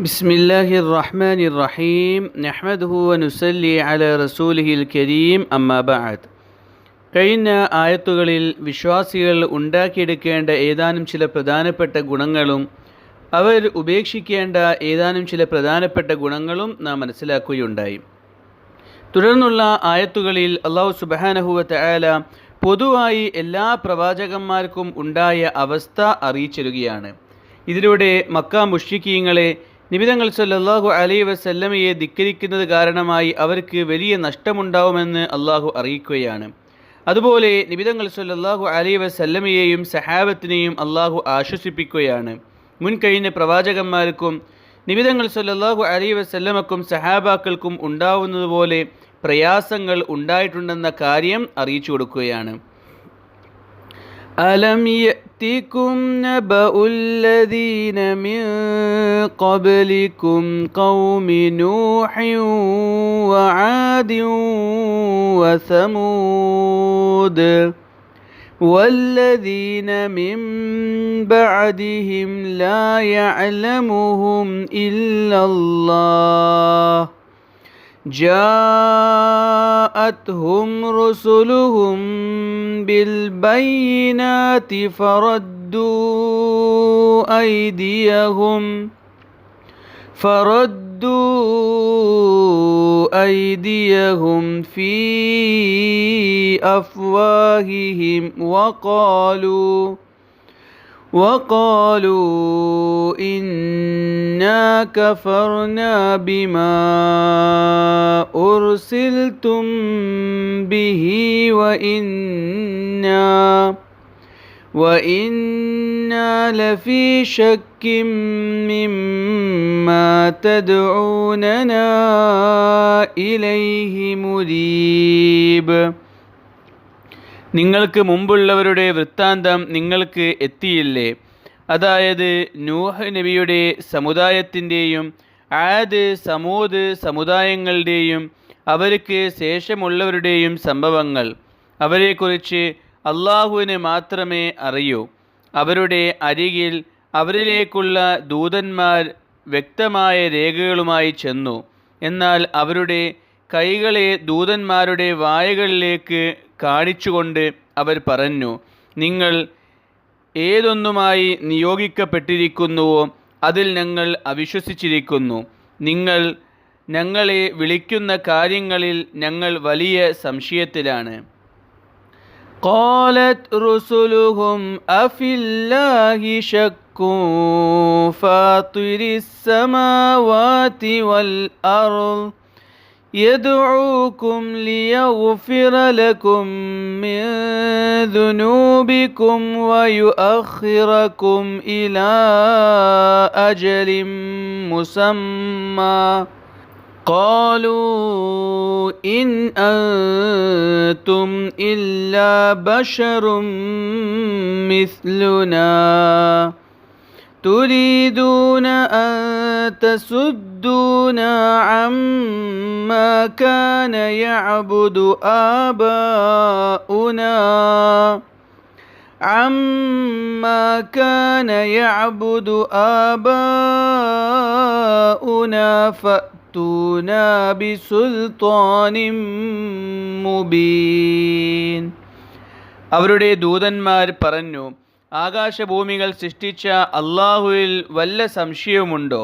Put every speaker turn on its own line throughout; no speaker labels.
بسم الله الرحمن الرحيم نحمده ونسلي على رسوله الكريم أما بعد കഴിഞ്ഞ ആയത്തുകളിൽ വിശ്വാസികൾ ഉണ്ടാക്കിയെടുക്കേണ്ട ഏതാനും ചില പ്രധാനപ്പെട്ട ഗുണങ്ങളും അവർ ഉപേക്ഷിക്കേണ്ട ഏതാനും ചില പ്രധാനപ്പെട്ട ഗുണങ്ങളും നാം മനസ്സിലാക്കുകയുണ്ടായി തുടർന്നുള്ള ആയത്തുകളിൽ അള്ളാഹു സുബാനഹുവ തയാല പൊതുവായി എല്ലാ പ്രവാചകന്മാർക്കും ഉണ്ടായ അവസ്ഥ അറിയിച്ചിരുകയാണ് ഇതിലൂടെ മക്ക മുഷ്രിക്കീങ്ങളെ നിബിതങ്ങൾ സല്ലാഹു അലൈ വസല്ലമയെ ധിക്കരിക്കുന്നത് കാരണമായി അവർക്ക് വലിയ നഷ്ടമുണ്ടാവുമെന്ന് അള്ളാഹു അറിയിക്കുകയാണ്. അതുപോലെ നിബിതങ്ങൾ സല്ലാഹു അലൈ വസല്ലമയെയും സഹാബത്തിനെയും അള്ളാഹു ആശ്വസിപ്പിക്കുകയാണ്. മുൻകഴിഞ്ഞ പ്രവാചകന്മാർക്കും നിബിതങ്ങൾ സല്ലാഹു അലൈ വസല്ലമക്കും സഹാബാക്കൾക്കും ഉണ്ടാവുന്നതുപോലെ പ്രയാസങ്ങൾ ഉണ്ടായിട്ടുണ്ടെന്ന കാര്യം അറിയിച്ചു കൊടുക്കുകയാണ്. ألم يأتكم نبأ الذين من قبلكم قوم نوح وعاد وثمود والذين من بعدهم لا يعلمهم إلا الله جاءتهم رسلهم بالبينات فردوا أيديهم فردوا أيديهم في أفواههم وقالوا وقالوا إنا كفرنا بما أرسلتم به وإنا وإنا لفي شك مما تدعوننا إليه مريب നിങ്ങൾക്ക് മുമ്പുള്ളവരുടെ വൃത്താന്തം നിങ്ങൾക്ക് എത്തിയില്ലേ? അതായത് നൂഹ് നബിയുടെ സമുദായത്തിന്റെയും ആദ് സമൂത് സമുദായങ്ങളുടെയും അവർക്ക് ശേഷമുള്ളവരുടെയും സംഭവങ്ങൾ. അവരെക്കുറിച്ച് അള്ളാഹുവിന് മാത്രമേ അറിയൂ. അവരുടെ അരികിൽ അവരിലേക്കുള്ള ദൂതന്മാർ വ്യക്തമായ രേഖകളുമായി ചെന്നു. എന്നാൽ അവരുടെ കൈകളെ ദൂതന്മാരുടെ വായകളിലേക്ക് കാണിച്ചുകൊണ്ട് അവർ പറഞ്ഞു നിങ്ങൾ ഏതൊന്നുമായി നിയോഗിക്കപ്പെട്ടിരിക്കുന്നുവോ അതിൽ ഞങ്ങൾ അവിശ്വസിച്ചിരിക്കുന്നു നിങ്ങൾ ഞങ്ങളെ വിളിക്കുന്ന കാര്യങ്ങളിൽ ഞങ്ങൾ വലിയ സംശയത്തിലാണ് قالت رسلهم أفي الله شك فاطر السماوات والأرض يدعوكم ليغفر لكم من ذنوبكم ويؤخركم إلى أجل مسمى. قالوا إن أنتم إلا بشر مثلنا. تريدون أن تصدونا عما كان يعبد آباؤنا عما كان يعبد آباؤنا فأتونا بسلطان مبين അവരുടെ ദൂതന്മാർ പറഞ്ഞു ആകാശഭൂമികൾ സൃഷ്ടിച്ച അള്ളാഹുവിൽ വല്ല സംശയവുമുണ്ടോ?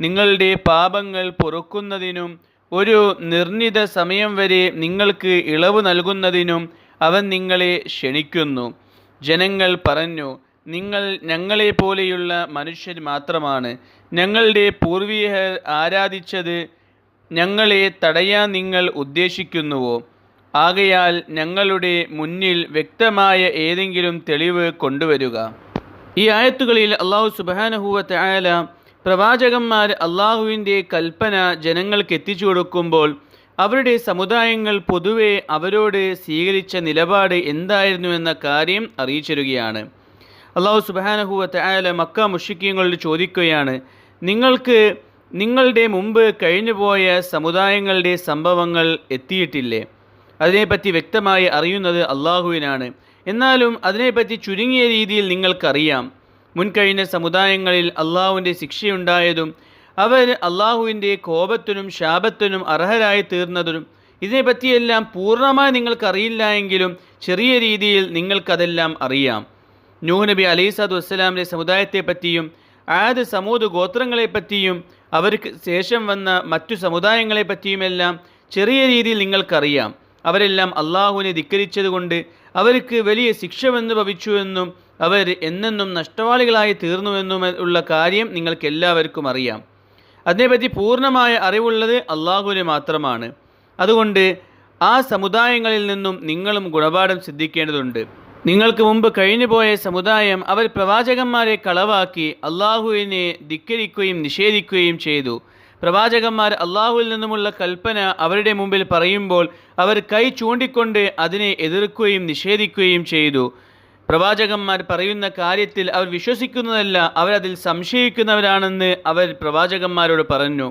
നിങ്ങളുടെ പാപങ്ങൾ പൊറുക്കുന്നതിനും ഒരു നിർണിത സമയം വരെ നിങ്ങൾക്ക് ഇളവ് നൽകുന്നതിനും അവൻ നിങ്ങളെ ക്ഷണിക്കുന്നു. ജനങ്ങൾ പറഞ്ഞു നിങ്ങൾ ഞങ്ങളെപ്പോലെയുള്ള മനുഷ്യർ മാത്രമാണ്. ഞങ്ങളുടെ പൂർവീകർ ആരാധിച്ചത് ഞങ്ങളെ തടയാൻ നിങ്ങൾ ഉദ്ദേശിക്കുന്നുവോ? ആകയാൽ ഞങ്ങളുടെ മുന്നിൽ വ്യക്തമായ ഏതെങ്കിലും തെളിവ് കൊണ്ടുവരിക. ഈ ആയത്തുകളിൽ അള്ളാഹു സുബാനഹുവത്തെ ആയാല പ്രവാചകന്മാർ അള്ളാഹുവിന്റെ കൽപ്പന ജനങ്ങൾക്ക് എത്തിച്ചു കൊടുക്കുമ്പോൾ അവരുടെ സമുദായങ്ങൾ പൊതുവെ അവരോട് സ്വീകരിച്ച നിലപാട് എന്തായിരുന്നു എന്ന കാര്യം അറിയിച്ചിരുകയാണ്. അള്ളാഹു സുബാനഹുവത്തെ ആയാല മക്ക മുഷിക്കങ്ങളോട് ചോദിക്കുകയാണ് നിങ്ങൾക്ക് നിങ്ങളുടെ മുമ്പ് കഴിഞ്ഞുപോയ സമുദായങ്ങളുടെ സംഭവങ്ങൾ എത്തിയിട്ടില്ലേ? അതിനെപ്പറ്റി വ്യക്തമായി അറിയുന്നത് അള്ളാഹുവിനാണ്. എന്നാലും അതിനെപ്പറ്റി ചുരുങ്ങിയ രീതിയിൽ നിങ്ങൾക്കറിയാം. മുൻകഴിഞ്ഞ സമുദായങ്ങളിൽ അള്ളാഹുവിന്റെ ശിക്ഷയുണ്ടായതും അവർ അള്ളാഹുവിന്റെ കോപത്തിനും ശാപത്തിനും അർഹരായി തീർന്നതിനും ഇതിനെപ്പറ്റിയെല്ലാം പൂർണമായി നിങ്ങൾക്കറിയില്ല എങ്കിലും ചെറിയ രീതിയിൽ നിങ്ങൾക്കതെല്ലാം അറിയാം. നൂഹ് നബി സ്വലാത്തു വസ്സലാമിന്റെ സമുദായത്തെപ്പറ്റിയും ആദ്യ സമൂത് ഗോത്രങ്ങളെപ്പറ്റിയും അവർക്ക് ശേഷം വന്ന മറ്റു സമുദായങ്ങളെപ്പറ്റിയുമെല്ലാം ചെറിയ രീതിയിൽ നിങ്ങൾക്കറിയാം. അവരെല്ലാം അള്ളാഹുവിനെ ധിക്കരിച്ചതുകൊണ്ട് അവർക്ക് വലിയ ശിക്ഷ വന്നു ഭവിച്ചുവെന്നും അവർ എന്നെന്നും നഷ്ടവാളികളായി തീർന്നുവെന്നും ഉള്ള കാര്യം നിങ്ങൾക്ക് എല്ലാവർക്കും അറിയാം. അതിനെപ്പറ്റി പൂർണമായ അറിവുള്ളത് അള്ളാഹുവിന് മാത്രമാണ്. അതുകൊണ്ട് ആ സമുദായങ്ങളിൽ നിന്നും നിങ്ങളും ഗുണപാഠം സിദ്ധിക്കേണ്ടതുണ്ട്. നിങ്ങൾക്ക് മുമ്പ് കഴിഞ്ഞുപോയ സമുദായം അവർ പ്രവാചകന്മാരെ കളവാക്കി അള്ളാഹുവിനെ ധിക്കരിക്കുകയും നിഷേധിക്കുകയും ചെയ്തു. പ്രവാചകന്മാർ അള്ളാഹുവിൽ നിന്നുമുള്ള കൽപ്പന അവരുടെ മുമ്പിൽ പറയുമ്പോൾ അവർ കൈ ചൂണ്ടിക്കൊണ്ട് അതിനെ എതിർക്കുകയും നിഷേധിക്കുകയും ചെയ്തു. പ്രവാചകന്മാർ പറയുന്ന കാര്യത്തിൽ അവർ വിശ്വസിക്കുന്നതല്ല അവരതിൽ സംശയിക്കുന്നവരാണെന്ന് അവർ പ്രവാചകന്മാരോട് പറഞ്ഞു.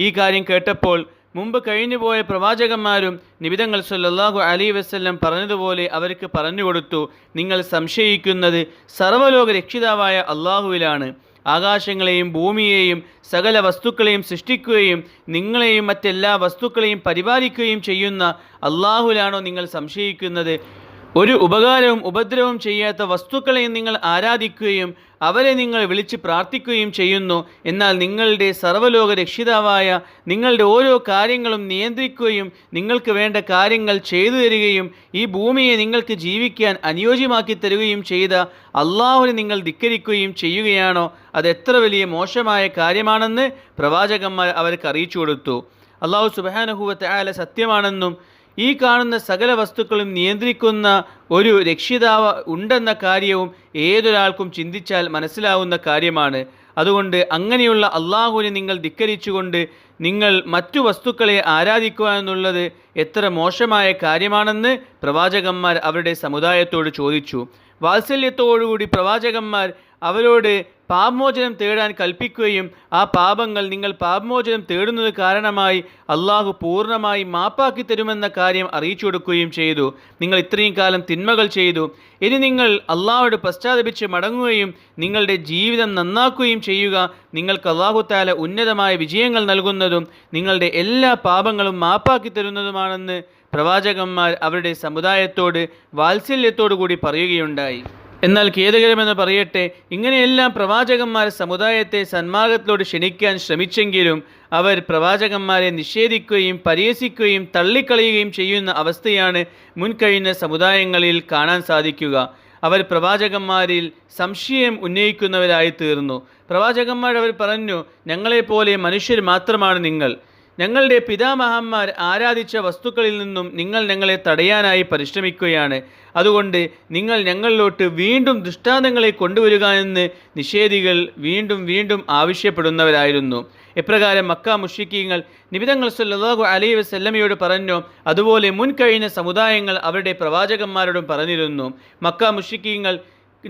ഈ കാര്യം കേട്ടപ്പോൾ മുമ്പ് കഴിഞ്ഞുപോയ പ്രവാചകന്മാരും നിബിതങ്ങൾ സല്ലാഹു അലി വസ്ല്ലം പറഞ്ഞതുപോലെ അവർക്ക് പറഞ്ഞു കൊടുത്തു നിങ്ങൾ സംശയിക്കുന്നത് സർവലോക രക്ഷിതാവായ അള്ളാഹുവിലാണ്. ആകാശങ്ങളെയും ഭൂമിയെയും സകല വസ്തുക്കളെയും സൃഷ്ടിക്കുകയും നിങ്ങളെയും മറ്റെല്ലാ വസ്തുക്കളെയും പരിപാലിക്കുകയും ചെയ്യുന്ന അള്ളാഹുലാണോ നിങ്ങൾ സംശയിക്കുന്നത്? ഒരു ഉപകാരവും ഉപദ്രവവും ചെയ്യാത്ത വസ്തുക്കളെ നിങ്ങൾ ആരാധിക്കുകയും അവരെ നിങ്ങൾ വിളിച്ച് പ്രാർത്ഥിക്കുകയും ചെയ്യുന്നു. എന്നാൽ നിങ്ങളുടെ സർവലോക രക്ഷിതാവായ നിങ്ങളുടെ ഓരോ കാര്യങ്ങളും നിയന്ത്രിക്കുകയും നിങ്ങൾക്ക് വേണ്ട കാര്യങ്ങൾ ചെയ്തു തരികയും ഈ ഭൂമിയെ നിങ്ങൾക്ക് ജീവിക്കാൻ അനുയോജ്യമാക്കി തരികയും ചെയ്ത അള്ളാഹുവിനെ നിങ്ങൾ ധിക്കരിക്കുകയും ചെയ്യുകയാണോ? അത് എത്ര വലിയ മോശമായ കാര്യമാണെന്ന് പ്രവാചകന്മാർ അവർക്ക് അറിയിച്ചു കൊടുത്തു. അള്ളാഹു സുബാനഹുവത്തെ ആല സത്യമാണെന്നും ഈ കാണുന്ന സകല വസ്തുക്കളും നിയന്ത്രിക്കുന്ന ഒരു രക്ഷിതാവ് ഉണ്ടെന്ന കാര്യവും ഏതൊരാൾക്കും ചിന്തിച്ചാൽ മനസ്സിലാവുന്ന കാര്യമാണ്. അതുകൊണ്ട് അങ്ങനെയുള്ള അള്ളാഹുവിനെ നിങ്ങൾ ധിക്കരിച്ചുകൊണ്ട് നിങ്ങൾ മറ്റു വസ്തുക്കളെ ആരാധിക്കുക എന്നുള്ളത് എത്ര മോശമായ കാര്യമാണെന്ന് പ്രവാചകന്മാർ അവരുടെ സമുദായത്തോട് ചോദിച്ചു. വാത്സല്യത്തോടുകൂടി പ്രവാചകന്മാർ അവരോട് പാപമോചനം തേടാൻ കൽപ്പിക്കുകയും ആ പാപങ്ങൾ നിങ്ങൾ പാപമോചനം തേടുന്നത് കാരണമായി അള്ളാഹു പൂർണമായി മാപ്പാക്കി തരുമെന്ന കാര്യം അറിയിച്ചു കൊടുക്കുകയും ചെയ്തു. നിങ്ങൾ ഇത്രയും കാലം തിന്മകൾ ചെയ്തു. ഇനി നിങ്ങൾ അള്ളാഹോട് പശ്ചാത്തപിച്ച് മടങ്ങുകയും നിങ്ങളുടെ ജീവിതം നന്നാക്കുകയും ചെയ്യുക. നിങ്ങൾക്ക് അള്ളാഹുത്താല ഉന്നതമായ വിജയങ്ങൾ നൽകുന്നതും നിങ്ങളുടെ എല്ലാ പാപങ്ങളും മാപ്പാക്കി തരുന്നതുമാണെന്ന് പ്രവാചകന്മാർ അവരുടെ സമുദായത്തോട് വാത്സല്യത്തോടു കൂടി പറയുകയുണ്ടായി. എന്നാൽ ഖേദകരമെന്ന് പറയട്ടെ ഇങ്ങനെയെല്ലാം പ്രവാചകന്മാർ സമുദായത്തെ സന്മാർഗത്തിലോട് ക്ഷണിക്കാൻ ശ്രമിച്ചെങ്കിലും അവർ പ്രവാചകന്മാരെ നിഷേധിക്കുകയും പരിഹസിക്കുകയും തള്ളിക്കളയുകയും ചെയ്യുന്ന അവസ്ഥയാണ് മുൻകഴിഞ്ഞ സമുദായങ്ങളിൽ കാണാൻ സാധിക്കുക. അവർ പ്രവാചകന്മാരിൽ സംശയം ഉന്നയിക്കുന്നവരായി തീർന്നു പ്രവാചകന്മാർ അവർ പറഞ്ഞു ഞങ്ങളെപ്പോലെ മനുഷ്യർ മാത്രമാണ് നിങ്ങൾ. ഞങ്ങളുടെ പിതാമഹന്മാർ ആരാധിച്ച വസ്തുക്കളിൽ നിന്നും നിങ്ങൾ ഞങ്ങളെ തടയാനായി പരിശ്രമിക്കുകയാണ്. അതുകൊണ്ട് നിങ്ങൾ ഞങ്ങളിലോട്ട് വീണ്ടും ദൃഷ്ടാന്തങ്ങളെ കൊണ്ടുവരിക എന്ന് നിഷേധികൾ വീണ്ടും വീണ്ടും ആവശ്യപ്പെടുന്നവരായിരുന്നു. എപ്രകാരം മക്ക മുഷിക്കീങ്ങൾ നിബിതങ്ങൾ സല്ലാഹു അലൈ വസല്ലമയോട് പറഞ്ഞു അതുപോലെ മുൻകഴിഞ്ഞ സമുദായങ്ങൾ അവരുടെ പ്രവാചകന്മാരോടും പറഞ്ഞിരുന്നു. മക്ക മുഷിക്കീങ്ങൾ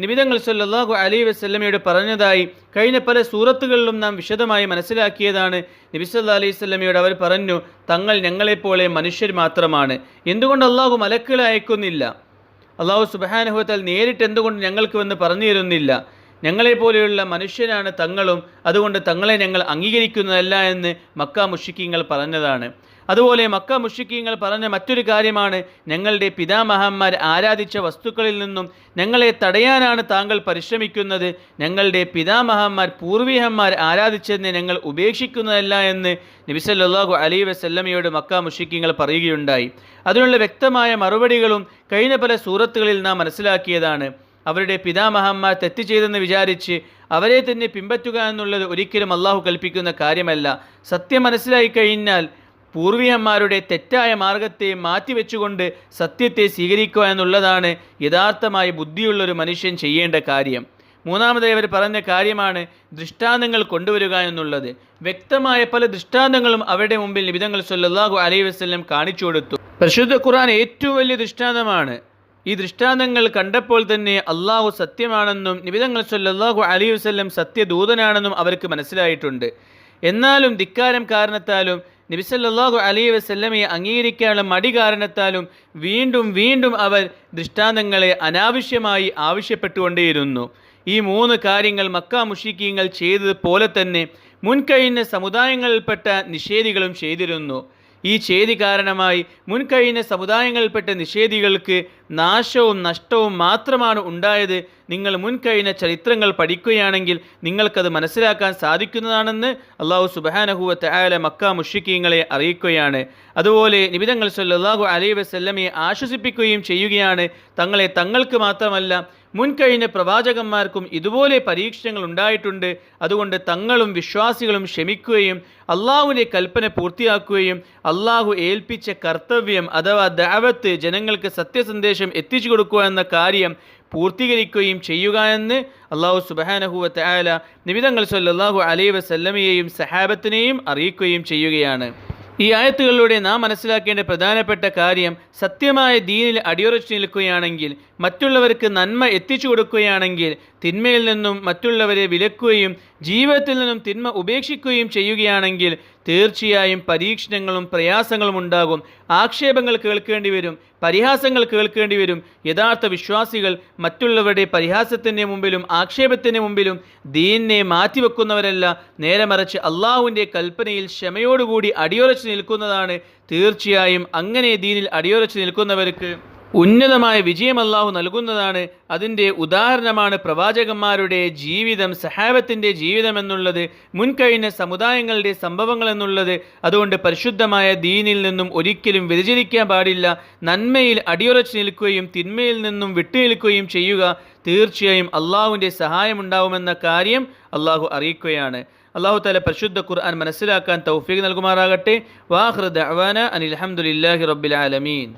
നിബിതങ്ങൾ സല്ലാഹു അലി വസ്ല്ലമയോട് പറഞ്ഞതായി കഴിഞ്ഞ പല സൂറത്തുകളിലും നാം വിശദമായി മനസ്സിലാക്കിയതാണ്. നബിസല്ലാ അലൈഹി സ്വല്ലമയോട് അവർ പറഞ്ഞു തങ്ങൾ ഞങ്ങളെപ്പോലെ മനുഷ്യർ മാത്രമാണ്. എന്തുകൊണ്ട് അള്ളാഹു മലക്കുകളെ അയക്കുന്നില്ല? അള്ളാഹു സുബാനുഹത്താൽ നേരിട്ട് എന്തുകൊണ്ട് ഞങ്ങൾക്ക് വന്ന് പറഞ്ഞു തരുന്നില്ല? ഞങ്ങളെപ്പോലെയുള്ള മനുഷ്യനാണ് തങ്ങളും അതുകൊണ്ട് തങ്ങളെ ഞങ്ങൾ അംഗീകരിക്കുന്നതല്ല എന്ന് മക്ക മുഷിക്കിങ്ങൾ പറഞ്ഞതാണ്. അതുപോലെ മക്ക മുഷിക്കീങ്ങൾ പറഞ്ഞ മറ്റൊരു കാര്യമാണ് ഞങ്ങളുടെ പിതാമഹന്മാർ ആരാധിച്ച വസ്തുക്കളിൽ നിന്നും ഞങ്ങളെ തടയാനാണ് താങ്കൾ പരിശ്രമിക്കുന്നത്. ഞങ്ങളുടെ പിതാമഹന്മാർ പൂർവീഹന്മാർ ആരാധിച്ചതിനെ ഞങ്ങൾ ഉപേക്ഷിക്കുന്നതല്ല എന്ന് നബിസല്ലാഹു അലൈ വസല്ലമയോട് മക്ക മുഷിക്കീങ്ങൾ പറയുകയുണ്ടായി. അതിനുള്ള വ്യക്തമായ മറുപടികളും കഴിഞ്ഞ പല സൂറത്തുകളിൽ നാം മനസ്സിലാക്കിയതാണ്. അവരുടെ പിതാമഹന്മാർ തെറ്റ് ചെയ്തെന്ന് വിചാരിച്ച് അവരെ തന്നെ പിമ്പറ്റുക എന്നുള്ളത് ഒരിക്കലും അള്ളാഹു കൽപ്പിക്കുന്ന കാര്യമല്ല. സത്യം മനസ്സിലായി കഴിഞ്ഞാൽ പൂർവികന്മാരുടെ തെറ്റായ മാർഗത്തെ മാറ്റിവെച്ചുകൊണ്ട് സത്യത്തെ സ്വീകരിക്കുക എന്നുള്ളതാണ് യഥാർത്ഥമായി ബുദ്ധിയുള്ളൊരു മനുഷ്യൻ ചെയ്യേണ്ട കാര്യം. മൂന്നാമതായി അവർ പറഞ്ഞ കാര്യമാണ് ദൃഷ്ടാന്തങ്ങൾ കൊണ്ടുവരിക എന്നുള്ളത്. വ്യക്തമായ പല ദൃഷ്ടാന്തങ്ങളും അവരുടെ മുമ്പിൽ നിബിതങ്ങൾ സല്ലാഹു അലൈഹി വസ്ലം കാണിച്ചു കൊടുത്തു. പരിശുദ്ധ ഖുർആൻ ഏറ്റവും വലിയ ദൃഷ്ടാന്തമാണ്. ഈ ദൃഷ്ടാന്തങ്ങൾ കണ്ടപ്പോൾ തന്നെ അള്ളാഹു സത്യമാണെന്നും നിബിതങ്ങൾ സല്ലാഹു അലൈഹി വസ്ലം സത്യദൂതനാണെന്നും അവർക്ക് മനസ്സിലായിട്ടുണ്ട്. എന്നാലും ധിക്കാരം കാരണത്താലും നബിസല്ലാഹു അലൈ വസ്ല്ലമയെ അംഗീകരിക്കാനുള്ള മടി കാരണത്താലും വീണ്ടും വീണ്ടും അവർ ദൃഷ്ടാന്തങ്ങളെ അനാവശ്യമായി ആവശ്യപ്പെട്ടുകൊണ്ടേയിരുന്നു. ഈ മൂന്ന് കാര്യങ്ങൾ മക്ക മുഷിക്കീങ്ങൾ ചെയ്തതുപോലെ തന്നെ മുൻകഴിഞ്ഞ സമുദായങ്ങളിൽപ്പെട്ട നിഷേധികളും ചെയ്തിരുന്നു. ഈ ചെയ്തി കാരണമായി മുൻകഴിഞ്ഞ സമുദായങ്ങളിൽപ്പെട്ട നിഷേധികൾക്ക് നാശവും നഷ്ടവും മാത്രമാണ് ഉണ്ടായത്. നിങ്ങൾ മുൻകഴിഞ്ഞ ചരിത്രങ്ങൾ പഠിക്കുകയാണെങ്കിൽ നിങ്ങൾക്കത് മനസ്സിലാക്കാൻ സാധിക്കുന്നതാണെന്ന് അള്ളാഹു സുബാനഹുവത്തെ ആയാല മക്ക മുഷിക്കീങ്ങളെ അറിയിക്കുകയാണ്. അതുപോലെ നിബിതങ്ങൾ സല്ലാഹു അലൈ വസ്ല്ലമയെ ആശ്വസിപ്പിക്കുകയും ചെയ്യുകയാണ്. തങ്ങളെ തങ്ങൾക്ക് മാത്രമല്ല മുൻകഴിഞ്ഞ പ്രവാചകന്മാർക്കും ഇതുപോലെ പരീക്ഷണങ്ങൾ ഉണ്ടായിട്ടുണ്ട്. അതുകൊണ്ട് തങ്ങളും വിശ്വാസികളും ക്ഷമിക്കുകയും അള്ളാഹുവിന്റെ കൽപ്പന പൂർത്തിയാക്കുകയും അള്ളാഹു ഏൽപ്പിച്ച കർത്തവ്യം അഥവാ ദാവത്ത് ജനങ്ങൾക്ക് സത്യസന്ദേശം എത്തിച്ചു കൊടുക്കുക എന്ന കാര്യം പൂർത്തീകരിക്കുകയും ചെയ്യുക എന്ന് അള്ളാഹു സുബാനഹുവത്ത് ആല നിമിതങ്ങൾ സല്ലാഹു അലൈ വസല്ലമയെയും സഹാബത്തിനെയും അറിയിക്കുകയും ചെയ്യുകയാണ്. ഈ ആയത്തുകളിലൂടെ നാം മനസ്സിലാക്കേണ്ട പ്രധാനപ്പെട്ട കാര്യം സത്യമായ ദീനിൽ അടിയുറച്ചു നിൽക്കുകയാണെങ്കിൽ മറ്റുള്ളവർക്ക് നന്മ എത്തിച്ചു കൊടുക്കുകയാണെങ്കിൽ തിന്മയിൽ നിന്നും മറ്റുള്ളവരെ വിലക്കുകയും ജീവിതത്തിൽ നിന്നും തിന്മ ഉപേക്ഷിക്കുകയും ചെയ്യുകയാണെങ്കിൽ തീർച്ചയായും പരീക്ഷണങ്ങളും പ്രയാസങ്ങളും ഉണ്ടാകും. ആക്ഷേപങ്ങൾ കേൾക്കേണ്ടി വരും പരിഹാസങ്ങൾ കേൾക്കേണ്ടി വരും. യഥാർത്ഥ വിശ്വാസികൾ മറ്റുള്ളവരുടെ പരിഹാസത്തിന്റെ മുമ്പിലും ആക്ഷേപത്തിന്റെ മുമ്പിലും ദീനിനെ മാറ്റിവെക്കുന്നവരല്ല. നേരെ മറിച്ച് അള്ളാഹുവിന്റെ കൽപ്പനയിൽ ക്ഷമയോടുകൂടി അടിയുറച്ചു നിൽക്കുന്നതാണ്. തീർച്ചയായും അങ്ങനെ ദീനിൽ അടിയുറച്ചു നിൽക്കുന്നവർക്ക് ഉന്നതമായ വിജയം അള്ളാഹു നൽകുന്നതാണ്. അതിന്റെ ഉദാഹരണമാണ് പ്രവാചകന്മാരുടെ ജീവിതം സഹാബത്തിന്റെ ജീവിതം എന്നുള്ളത് മുൻകഴിഞ്ഞ സമുദായങ്ങളുടെ സംഭവങ്ങൾ എന്നുള്ളത്. അതുകൊണ്ട് പരിശുദ്ധമായ ദീനിൽ നിന്നും ഒരിക്കലും വ്യതിചരിക്കാൻ പാടില്ല. നന്മയിൽ അടിയുറച്ചു നിൽക്കുകയും തിന്മയിൽ നിന്നും വിട്ടുനിൽക്കുകയും ചെയ്യുക തീർച്ചയായും അള്ളാഹുവിന്റെ സഹായമുണ്ടാവുമെന്ന കാര്യം അള്ളാഹു അറിയിക്കുകയാണ്. അള്ളാഹു താല പരിശുദ്ധ ഖുർആൻ മനസ്സിലാക്കാൻ തൗഫീഖ് നൽകുമാറാകട്ടെ. വാഹൃദ് അവാന അനിൽ അഹമ്മദില്ലാഹി റബ്ബിൽ ആലമീൻ.